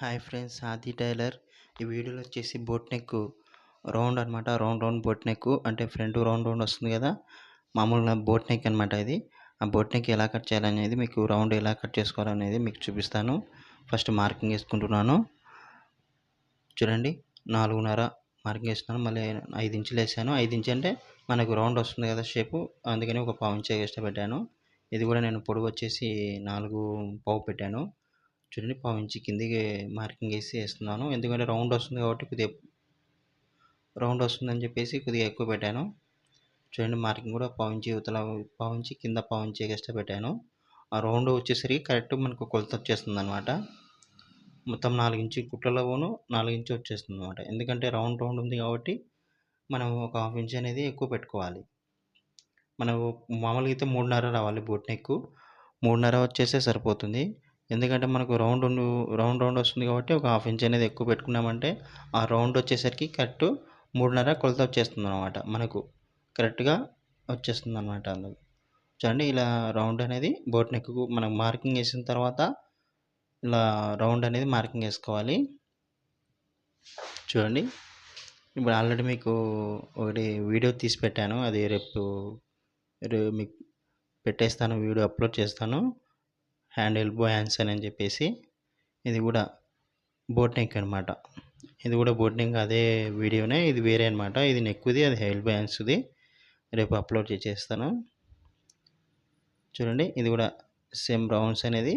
Hi friends ఆది tailor. ఈ వీడియోలో వచ్చేసి బోట్ నెక్ రౌండ్ అనమాట రౌండ్ రౌండ్ బోట్ నెక్ అంటే ఫ్రంట్ రౌండ్ రౌండ్ వస్తుంది కదా? మామూలుగా బోట్ నెక్ అనమాట ఇది. ఆ బోట్ నెక్ ఎలా కట్ చేయాలనేది మీకు రౌండ్ ఎలా కట్ చేసుకోవాలనేది మీకు చూపిస్తాను. ఫస్ట్ మార్కింగ్ వేసుకుంటున్నాను. చూడండి నాలుగున్నర మార్కింగ్ వేస్తున్నాను మళ్ళీ ఐదు ఇంచులు వేసాను. ఐదు ఇంచు అంటే మనకు రౌండ్ వస్తుంది కదా షేపు. అందుకని ఒక పావు ఇంచు ఎక్స్ట్రా పెట్టాను. ఇది కూడా నేను పొడుగు వచ్చేసి నాలుగు పావు పెట్టాను. చూడండి పావు కిందకి కిందికి మార్కింగ్ వేసి వేస్తున్నాను. ఎందుకంటే రౌండ్ వస్తుంది కాబట్టి కొద్దిగా రౌండ్ వస్తుందని చెప్పేసి కొద్దిగా ఎక్కువ పెట్టాను. చూడండి మార్కింగ్ కూడా పావు ఉతల పావించి పావు కింద పావు ఇంచు ఎక్స్ట్రా పెట్టాను. ఆ రౌండ్ వచ్చేసరికి కరెక్ట్ మనకు కొలత వచ్చేస్తుంది అనమాట మొత్తం నాలుగు ఇంచు కుట్లలో పోను నాలుగు ఇంచు వచ్చేస్తుంది అనమాట ఎందుకంటే రౌండ్ రౌండ్ ఉంది కాబట్టి మనం ఒక హాఫ్ ఇంచ్ అనేది ఎక్కువ పెట్టుకోవాలి. మనం మామూలుగా అయితే మూడున్నర రావాలి బోట్ నెక్ మూడున్నర వచ్చేస్తే సరిపోతుంది. ఎందుకంటే మనకు రౌండ్ రౌండ్ రౌండ్ వస్తుంది కాబట్టి ఒక హాఫ్ ఇంచ్ అనేది ఎక్కువ పెట్టుకున్నామంటే ఆ రౌండ్ వచ్చేసరికి కరెక్ట్ మూడున్నర కొలత వచ్చేస్తుంది అనమాట మనకు. కరెక్ట్గా వచ్చేస్తుంది అనమాట అందుకు. చూడండి ఇలా రౌండ్ అనేది బోట్ నెక్కు మనం మార్కింగ్ వేసిన తర్వాత ఇలా రౌండ్ అనేది మార్కింగ్ వేసుకోవాలి. చూడండి. ఇప్పుడు ఆల్రెడీ మీకు ఒకటి వీడియో తీసి పెట్టాను. అది రేపు మీకు పెట్టేస్తాను వీడియో అప్లోడ్ చేస్తాను. హ్యాండ్ ఎల్బో అని చెప్పేసి ఇది కూడా బోట్ నెక్ అనమాట ఇది కూడా బోట్ నెక్ అదే వీడియోనే ఇది వేరే అనమాట ఇది నెక్కుది అది ఎల్బో హ్యాండ్స్ది రేపు అప్లోడ్ చేసేస్తాను. చూడండి ఇది కూడా సేమ్ రౌండ్స్ అనేది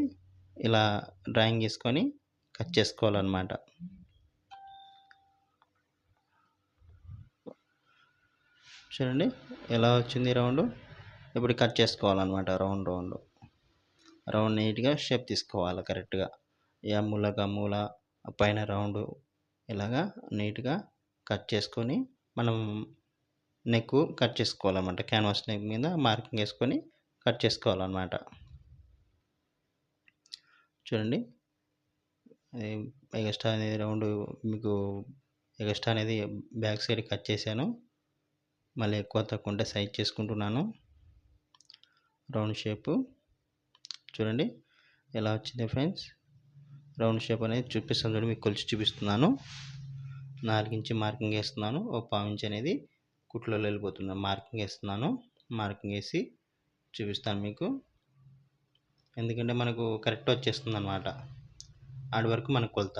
ఇలా డ్రాయింగ్ చేసుకొని కట్ చేసుకోవాలన్నమాట. చూడండి ఎలా వచ్చింది రౌండ్? ఇప్పుడు కట్ చేసుకోవాలన్నమాట రౌండ్ రౌండ్. రౌండ్ నీట్గా షేప్ తీసుకోవాలి కరెక్ట్గా. ఏ మూలక మూల పైన రౌండ్ ఇలాగా నీట్గా కట్ చేసుకొని మనం నెక్ కట్ చేసుకోవాలన్నమాట. క్యాన్వాస్ నెక్ మీద మార్కింగ్ వేసుకొని కట్ చేసుకోవాలన్నమాట. చూడండి. ఎగస్ట్రా అనేది రౌండ్ మీకు ఎగస్ట్రా అనేది బ్యాక్ సైడ్ కట్ చేశాను. మళ్ళీ ఎక్కువ తక్కువ ఉంటే సైజ్ చేసుకుంటున్నాను. Round shape. చూడండి. ఎలా వచ్చింది ఫ్రెండ్స్. రౌండ్ షేప్ అనేది చూపిస్తాను చూడండి. మీకు కొలిచి చూపిస్తున్నాను. నాలుగించి మార్కింగ్ వేస్తున్నాను. ఒక పావు అనేది కుట్లలో వెళ్ళిపోతుంది మార్కింగ్ వేస్తున్నాను. మార్కింగ్ వేసి చూపిస్తాను మీకు. ఎందుకంటే మనకు కరెక్ట్ వచ్చేస్తుంది అనమాట ఆడి వరకు మనకు కొలత.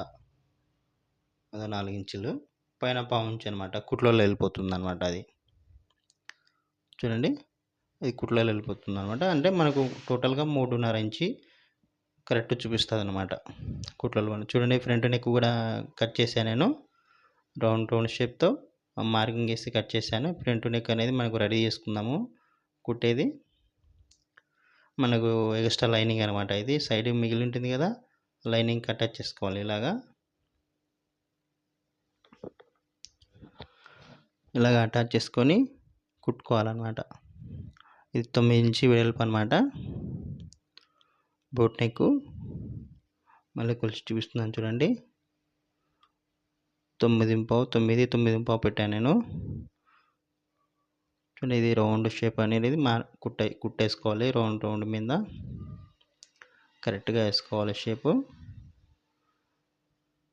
అదో నాలుగు ఇంచులు. పైన పావు ఇంచు అనమాట. కుట్లలో వెళ్ళిపోతుంది అనమాట అది. చూడండి. ఇది కుట్లలో వెళ్ళిపోతుంది అనమాట అంటే మనకు టోటల్గా మూడున్నర ఇంచి కరెక్ట్ చూపిస్తుంది అనమాట కుట్లలో చూడండి ఫ్రంట్ నెక్ కూడా కట్ చేశాను నేను. రౌండ్ రౌండ్ షేప్తో మార్కింగ్ వేసి కట్ చేశాను. ఫ్రంట్ నెక్ అనేది మనకు రెడీ చేసుకుందాము కుట్టేది. మనకు ఎక్స్ట్రా లైనింగ్ అనమాట ఇది. సైడ్ మిగిలి ఉంటుంది కదా లైనింగ్ కట్ చేసుకోవాలి ఇలాగా. ఇలాగ అటాచ్ చేసుకొని కుట్టుకోవాలన్నమాట. ఇది తొమ్మిది ఇంచి వెడల్పు అనమాట బోట్ నెక్ మళ్ళీ కొలిచి చూపిస్తున్నాను చూడండి. తొమ్మిది పావు తొమ్మిది తొమ్మిది పావు పెట్టాను నేను. చూడండి ఇది రౌండ్ షేప్ అనేది మా కుట్ట కుట్టేసుకోవాలి రౌండ్ రౌండ్ మీద. కరెక్ట్గా వేసుకోవాలి షేపు.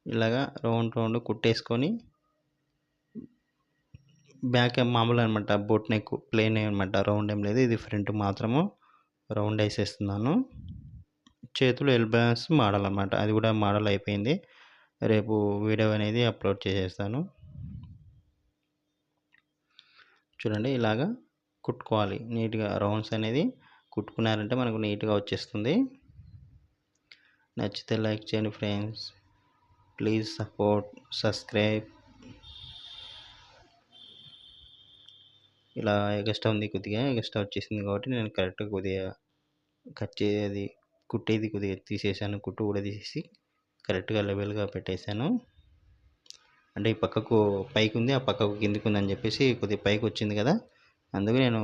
ఇలాగా రౌండ్ రౌండ్ కుట్టేసుకొని బ్యాక్ మామూలు అనమాట. బోట్ నెక్ ప్లెయిన్ అనమాట. రౌండ్ ఏం లేదు. ఇది ఫ్రంట్ మాత్రము రౌండ్ వేసేస్తున్నాను. చేతులు ఎల్బాన్స్ మోడల్ అనమాట. అది కూడా మోడల్ అయిపోయింది. రేపు వీడియో అనేది అప్లోడ్ చేసేస్తాను. చూడండి ఇలాగా కుట్టుకోవాలి. నీట్గా రౌండ్స్ అనేది కుట్టుకున్నారంటే మనకు నీట్గా వచ్చేస్తుంది. నచ్చితే లైక్ చేయండి ఫ్రెండ్స్. Please support subscribe. ఇలా ఎగస్ట్రా ఉంది కొద్దిగా ఎగస్ట్రా వచ్చేసింది కాబట్టి నేను కరెక్ట్గా కొద్దిగా కట్ చేది కుట్టేది కొద్దిగా తీసేసాను కుట్టు కూడా తీసేసి కరెక్ట్గా లెవెల్గా పెట్టేశాను. అంటే ఈ పక్కకు పైకి ఉంది ఆ పక్కకు కిందికి ఉందని చెప్పేసి కొద్దిగా పైకి వచ్చింది కదా అందుకు నేను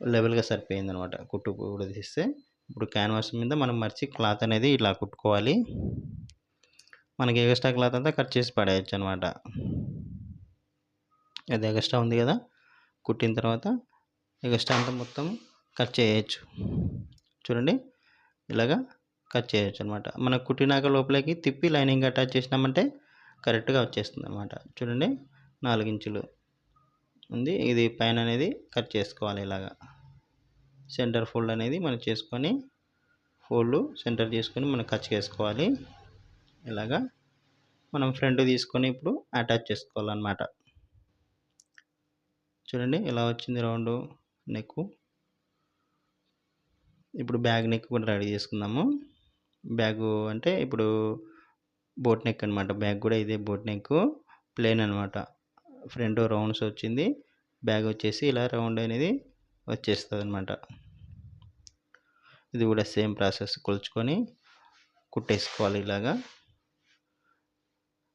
లెవెల్గా సరిపోయింది అనమాట కుట్టు కూడా తీస్తే. ఇప్పుడు క్యాన్వాస్ మీద మనం మర్చి క్లాత్ అనేది ఇలా కుట్టుకోవాలి. మనకి ఎగస్ట్రా క్లాత్ అంతా కట్ చేసి పడేయచ్చు అనమాట. అది ఎగస్ట్రా ఉంది కదా కుట్టిన తర్వాత ఎగస్ట్రా అంతా మొత్తం కట్ చేయొచ్చు. చూడండి. ఇలాగా కట్ చేయొచ్చు అనమాట మనం కుట్టినాక లోపలికి తిప్పి లైనింగ్ అటాచ్ చేసినామంటే కరెక్ట్గా వచ్చేస్తుంది అనమాట చూడండి. నాలుగు ఇంచులు ఉంది. ఇది పైన అనేది కట్ చేసుకోవాలి ఇలాగా. సెంటర్ ఫోల్డ్ అనేది మనం చేసుకొని ఫోల్డ్ సెంటర్ చేసుకొని మనం కట్ చేసుకోవాలి. ఇలాగా మనం ఫ్రంట్ తీసుకొని ఇప్పుడు అటాచ్ చేసుకోవాలన్నమాట. చూడండి ఇలా వచ్చింది రౌండ్ నెక్ ఇప్పుడు బ్యాగ్ నెక్ కూడా రెడీ చేసుకుందాము. బ్యాగ్ అంటే ఇప్పుడు బోట్ నెక్ అనమాట బ్యాగ్ కూడా ఇదే బోట్ నెక్ ప్లేన్ అనమాట ఫ్రంట్ రౌండ్స్ వచ్చింది. బ్యాగ్ వచ్చేసి ఇలా రౌండ్ అనేది వచ్చేస్తుంది అనమాట ఇది కూడా సేమ్ ప్రాసెస్ కొలుచుకొని కుట్టేసుకోవాలి ఇలాగా.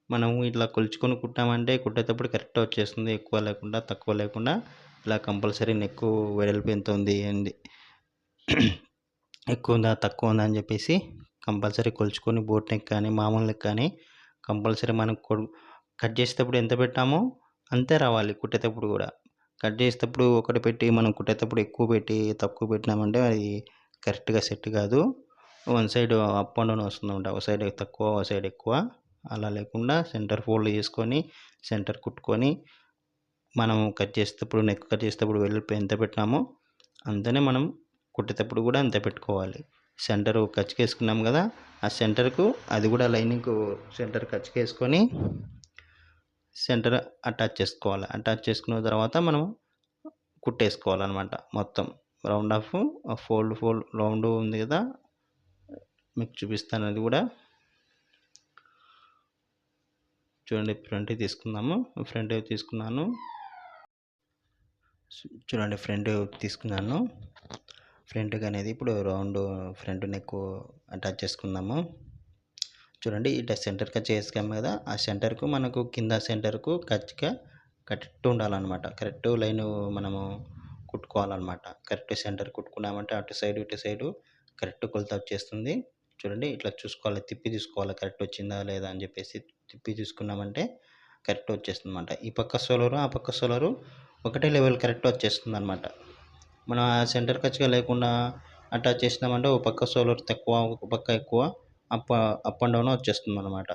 మనం ఇట్లా కొలుచుకొని కుట్టామంటే కుట్టేటప్పుడు కరెక్ట్గా వచ్చేస్తుంది. ఎక్కువ లేకుండా తక్కువ లేకుండా ఇలా కంపల్సరీ నెక్ వెడల్పు ఎంత ఉంది అండి. ఎక్కువ ఉందా తక్కువ ఉందా అని చెప్పేసి కంపల్సరీ కొలుచుకొని బోట్ నెక్ కానీ మామూలు నెక్ కానీ కంపల్సరీ మనం కట్ చేసేటప్పుడు ఎంత పెట్టామో అంతే రావాలి కుట్టేటప్పుడు కూడా. కట్ చేసేటప్పుడు ఒకటి పెట్టి మనం కుట్టేటప్పుడు ఎక్కువ పెట్టి తక్కువ పెట్టినామంటే అది కరెక్ట్గా సెట్ కాదు. One side up and down వస్తుందంట ఒక సైడ్ తక్కువ ఒక సైడ్ ఎక్కువ. అలా లేకుండా సెంటర్ ఫోల్డ్ చేసుకొని సెంటర్ కుట్టుకొని మనం కట్ చేసేటప్పుడు నెక్ కట్ చేసేటప్పుడు వెళ్ళిపోయి ఎంత పెట్టినామో అంతనే మనం కుట్టేటప్పుడు కూడా అంతే పెట్టుకోవాలి. సెంటర్ కచ్చికేసుకున్నాం కదా ఆ సెంటర్కు అది కూడా లైనింగ్ సెంటర్ కచ్చికేసుకొని సెంటర్ అటాచ్ చేసుకోవాలి. అటాచ్ చేసుకున్న తర్వాత మనం కుట్టేసుకోవాలన్నమాట మొత్తం. Round off fold fold round ఉంది కదా మీకు చూపిస్తాను అది కూడా. చూడండి ఫ్రంట్ తీసుకుందాము. ఫ్రంట్ తీసుకున్నాను. చూడండి ఫ్రంట్ తీసుకున్నాను. ఫ్రంట్ అనేది ఇప్పుడు రౌండ్ ఫ్రంట్ నెక్ అటాచ్ చేసుకుందాము. చూడండి ఇట్లా సెంటర్ కట్ కదా ఆ సెంటర్కు మనకు కింద సెంటర్కు కచ్చిగా కరెక్ట్ ఉండాలన్నమాట. కరెక్ట్ లైన్ మనము కుట్టుకోవాలన్నమాట. కరెక్ట్ సెంటర్ కుట్టుకున్నామంటే అటు సైడ్ ఇటు సైడు కరెక్ట్ కొలత వచ్చేస్తుంది. చూడండి ఇట్లా చూసుకోవాలి తిప్పి చూసుకోవాలి కరెక్ట్ వచ్చిందా లేదా అని చెప్పేసి తిప్పి చూసుకున్నామంటే కరెక్ట్ వచ్చేస్తుంది అనమాట ఈ పక్క సోలరు ఆ పక్క సోలరు ఒకటే లెవెల్ కరెక్ట్ వచ్చేస్తుంది అనమాట మనం ఆ సెంటర్ ఖర్చుగా లేకుండా అట్లా చేసినామంటే ఒక పక్క సోలర్ తక్కువ ఒక పక్క ఎక్కువ అప్ అప్ అండ్ డౌన్ వచ్చేస్తుంది అనమాట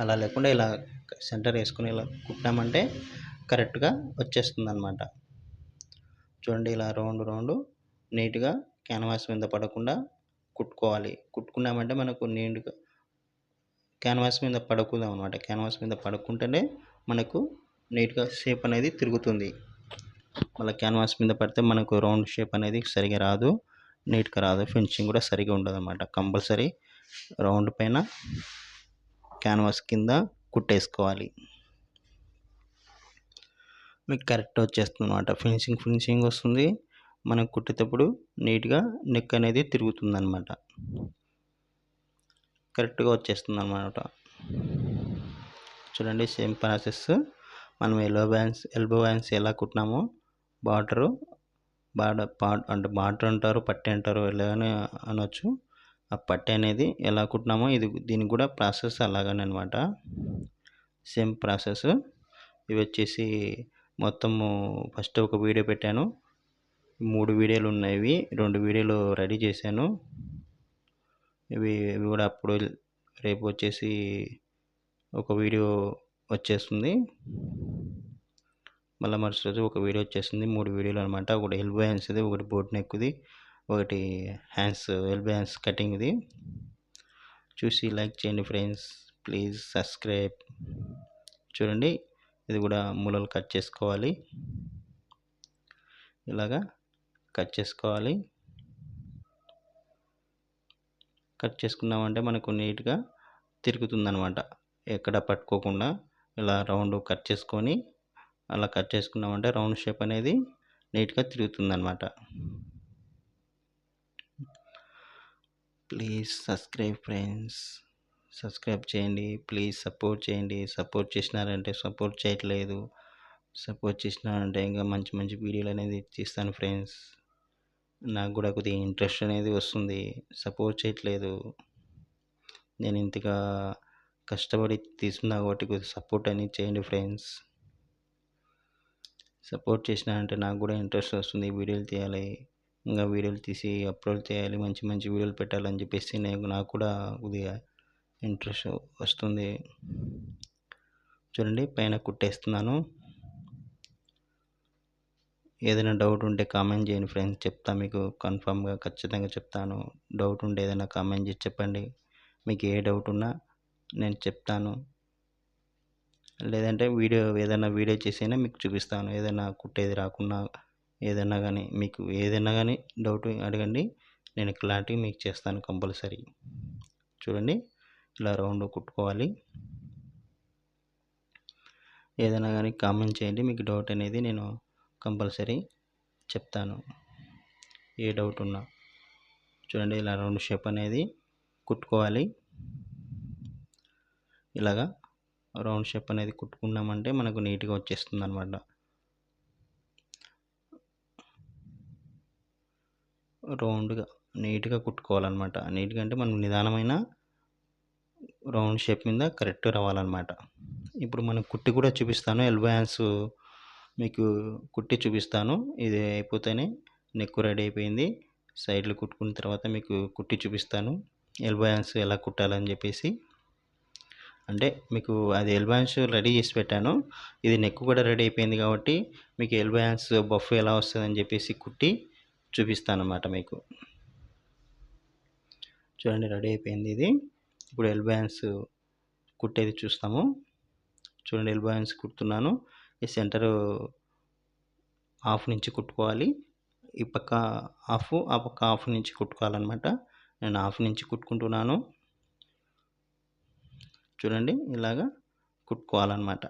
అలా లేకుండా ఇలా సెంటర్ వేసుకుని ఇలా కుట్టామంటే కరెక్ట్గా వచ్చేస్తుంది అనమాట చూడండి ఇలా రౌండ్ రౌండ్ నీట్గా క్యాన్వాస్ మీద పడకుండా కుట్టుకోవాలి. కుట్టుకున్నామంటే మనకు నీట్గా క్యాన్వాస్ మీద పడుకుందాం అనమాట క్యాన్వాస్ మీద పడుకుంటేనే మనకు నీట్గా షేప్ అనేది తిరుగుతుంది. మళ్ళీ క్యాన్వాస్ మీద పడితే మనకు రౌండ్ షేప్ అనేది సరిగా రాదు. నీట్గా రాదు. ఫినిషింగ్ కూడా సరిగా ఉండదు అనమాట కంపల్సరీ రౌండ్ పైన క్యాన్వాస్ కింద కుట్టేసుకోవాలి. మీకు కరెక్ట్ వచ్చేస్తుంది అనమాట ఫినిషింగ్ ఫినిషింగ్ వస్తుంది. మనం కుట్టేటప్పుడు నీట్గా నెక్ అనేది తిరుగుతుంది అనమాట కరెక్ట్గా వచ్చేస్తుంది అనమాట చూడండి సేమ్ ప్రాసెస్. మనం ఎల్బో బ్యాండ్స్ ఎల్బో బ్యాండ్స్ ఎలా కుట్టినామో బార్డరు బార్డర్ అంటే బార్డర్ అంటారు పట్టి అంటారు ఎలాగనే అనొచ్చు. ఆ పట్టి అనేది ఎలా కుట్టినామో ఇది దీనికి కూడా ప్రాసెస్ అలాగనే అనమాట సేమ్ ప్రాసెస్. ఇవి వచ్చేసి మొత్తము ఫస్ట్ ఒక వీడియో పెట్టాను. మూడు వీడియోలు ఉన్నాయి రెండు వీడియోలు రెడీ చేశాను. ఇవి ఇవి కూడా అప్పుడు రేపు వచ్చేసి ఒక వీడియో వచ్చేస్తుంది. మళ్ళీ మరుసటి రోజు ఒక వీడియో వచ్చేస్తుంది. మూడు వీడియోలు అనమాట ఒకటి ఎల్బో హ్యాండ్స్ది ఒకటి బోట్ నెక్ది ఒకటి హ్యాండ్స్ ఎల్బో హ్యాండ్స్ కటింగ్ది చూసి లైక్ చేయండి ఫ్రెండ్స్. Please subscribe. చూడండి ఇది కూడా మూలలు కట్ చేసుకోవాలి. ఇలాగా కట్ చేసుకోవాలి. కట్ చేసుకున్నామంటే మనకు నీట్గా తిరుగుతుందనమాట ఎక్కడ పట్టుకోకుండా ఇలా రౌండ్ కట్ చేసుకొని అలా కట్ చేసుకున్నామంటే రౌండ్ షేప్ అనేది నీట్గా తిరుగుతుందనమాట ప్లీజ్ సబ్స్క్రైబ్ ఫ్రెండ్స్. సబ్స్క్రైబ్ చేయండి. ప్లీజ్ సపోర్ట్ చేయండి. సపోర్ట్ చేసినారంటే సపోర్ట్ చేయట్లేదు. సపోర్ట్ చేసినారంటే ఇంకా మంచి మంచి వీడియోలు అనేది తీస్తాను ఫ్రెండ్స్. నాకు కూడా కొద్దిగా ఇంట్రెస్ట్ అనేది వస్తుంది. సపోర్ట్ చేయట్లేదు. నేను ఇంతగా కష్టపడి తీసుకున్నా కాబట్టి కొద్దిగా సపోర్ట్ అనేది చేయండి ఫ్రెండ్స్. సపోర్ట్ చేసినారంటే నాకు కూడా ఇంట్రెస్ట్ వస్తుంది వీడియోలు తీయాలి. ఇంకా వీడియోలు తీసి అప్లోడ్ చేయాలి. మంచి మంచి వీడియోలు పెట్టాలని చెప్పేసి నేను నాకు కూడా కొద్దిగా ఇంట్రెస్ట్ వస్తుంది. చూడండి పైన కుట్టేస్తున్నాను. ఏదైనా డౌట్ ఉంటే కామెంట్ చేయండి ఫ్రెండ్స్. చెప్తా మీకు కన్ఫామ్గా ఖచ్చితంగా చెప్తాను. డౌట్ ఉంటే ఏదైనా కామెంట్ చేసి చెప్పండి. మీకు ఏ డౌట్ ఉన్నా నేను చెప్తాను. లేదంటే వీడియో ఏదైనా వీడియో చేసైనా మీకు చూపిస్తాను. ఏదైనా కుట్టేది రాకున్నా ఏదైనా కానీ మీకు ఏదైనా కానీ డౌట్ అడగండి. నేను క్లారిటీ మీకు చేస్తాను కంపల్సరీ. చూడండి ఇలా రౌండ్ కుట్టుకోవాలి. ఏదైనా కానీ కామెంట్ చేయండి. మీకు డౌట్ అనేది నేను కంపల్సరీ చెప్తాను. ఏ డౌట్ ఉన్నా చూడండి ఇలా రౌండ్ షేప్ అనేది కుట్టుకోవాలి. ఇలాగా రౌండ్ షేప్ అనేది కుట్టుకున్నామంటే మనకు నీట్గా వచ్చేస్తుంది అనమాట రౌండ్గా నీట్గా కుట్టుకోవాలన్నమాట. నీట్గా అంటే మనం నిదానమైన రౌండ్ షేప్ మీద కరెక్ట్ రావాలన్నమాట. ఇప్పుడు మనం కుట్టి కూడా చూపిస్తాను. ఎల్బో హ్యాండ్స్ మీకు కుట్టి చూపిస్తాను. ఇది అయిపోతేనే నెక్ రెడీ అయిపోయింది. సైడ్లు కుట్టుకున్న తర్వాత మీకు కుట్టి చూపిస్తాను. ఎల్బో ఎలా కుట్టాలని చెప్పేసి. అంటే మీకు అది ఎల్బో రెడీ చేసి పెట్టాను. ఇది నెక్ కూడా రెడీ అయిపోయింది కాబట్టి మీకు ఎల్బో బఫ్ ఎలా వస్తుందని చెప్పేసి కుట్టి చూపిస్తాను అన్నమాట మీకు. చూడండి రెడీ అయిపోయింది ఇది. ఇప్పుడు ఎల్బో కుట్టేది చూస్తాము. చూడండి ఎల్బో కుడుతున్నాను. ఈ సెంటర్ హాఫ్ నుంచి కుట్టుకోవాలి. ఈ పక్క హాఫ్ ఆ పక్క హాఫ్ నుంచి కుట్టుకోవాలన్నమాట. నేను హాఫ్ నుంచి కుట్టుకుంటున్నాను. చూడండి ఇలాగా కుట్టుకోవాలన్నమాట.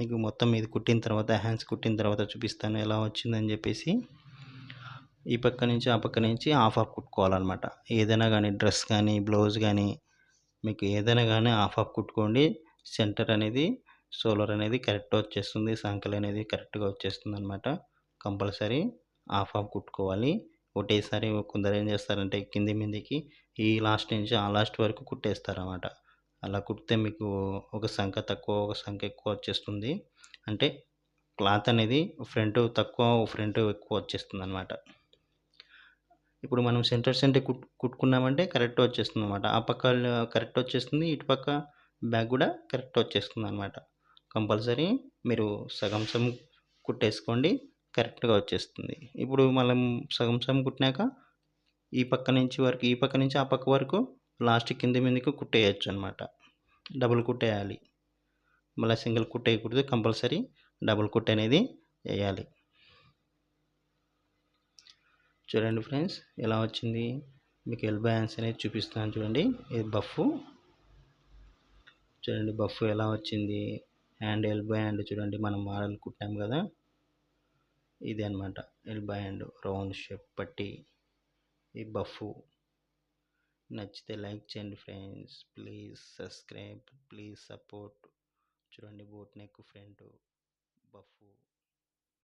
మీకు మొత్తం ఇది కుట్టిన తర్వాత హ్యాండ్స్ కుట్టిన తర్వాత చూపిస్తాను ఎలా వచ్చిందని చెప్పేసి. ఈ పక్క నుంచి ఆ పక్క నుంచి హాఫ్ హాఫ్ కుట్టుకోవాలన్నమాట. ఏదైనా కానీ డ్రెస్ కానీ బ్లౌజ్ కానీ మీకు ఏదైనా కానీ హాఫ్ హాఫ్ కుట్టుకోండి. సెంటర్ అనేది సోలర్ అనేది కరెక్ట్ వచ్చేస్తుంది సంకల్ అనేది కరెక్ట్గా వచ్చేస్తుంది అనమాట కంపల్సరీ హాఫ్ హాఫ్ కుట్టుకోవాలి. ఒకటేసారి కొందరు ఏం చేస్తారంటే కింది మీదికి ఈ లాస్ట్ నుంచి ఆ లాస్ట్ వరకు కుట్టేస్తారు అలా కుడితే మీకు ఒక సంఖ్య తక్కువ ఒక సంఖ్య ఎక్కువ వచ్చేస్తుంది. అంటే క్లాత్ అనేది ఫ్రంట్ తక్కువ ఫ్రంట్ ఎక్కువ వచ్చేస్తుంది అనమాట ఇప్పుడు మనం సెంటర్ సెంటర్ కుట్ కుట్టుకున్నామంటే కరెక్ట్ వచ్చేస్తుంది అనమాట ఆ పక్క కరెక్ట్ వచ్చేస్తుంది ఇటు పక్క బ్యాగ్ కూడా కరెక్ట్ వచ్చేస్తుంది అనమాట కంపల్సరీ మీరు సగం సగం కుట్టేసుకోండి కరెక్ట్గా వచ్చేస్తుంది. ఇప్పుడు మనం సగం సగం కుట్టినాక ఈ పక్క నుంచి వరకు ఈ పక్క నుంచి ఆ పక్క వరకు లాస్ట్ కింద మీదకి కుట్టేయచ్చు అనమాట డబుల్ కుట్టేయాలి. మళ్ళీ సింగిల్ కుట్టేయకూడదు కంపల్సరీ డబుల్ కుట్ అనేది వేయాలి. చూడండి ఫ్రెండ్స్ ఎలా వచ్చింది? మీకు ఎల్బో హ్యాండ్స్ అనేది చూపిస్తున్నాను చూడండి. ఇది బఫ్. చూడండి బఫ్ ఎలా వచ్చింది? హ్యాండ్ ఎల్బో హ్యాండ్ చూడండి మనం మోడల్ కుట్టాం కదా. ఇది అనమాట ఎల్బో హ్యాండ్ రౌండ్ షేప్ పట్టి ఈ బఫు. నచ్చితే లైక్ చేయండి friends. Please subscribe please support. చూడండి బోట్ నెక్ ఫ్రంట్ బఫు.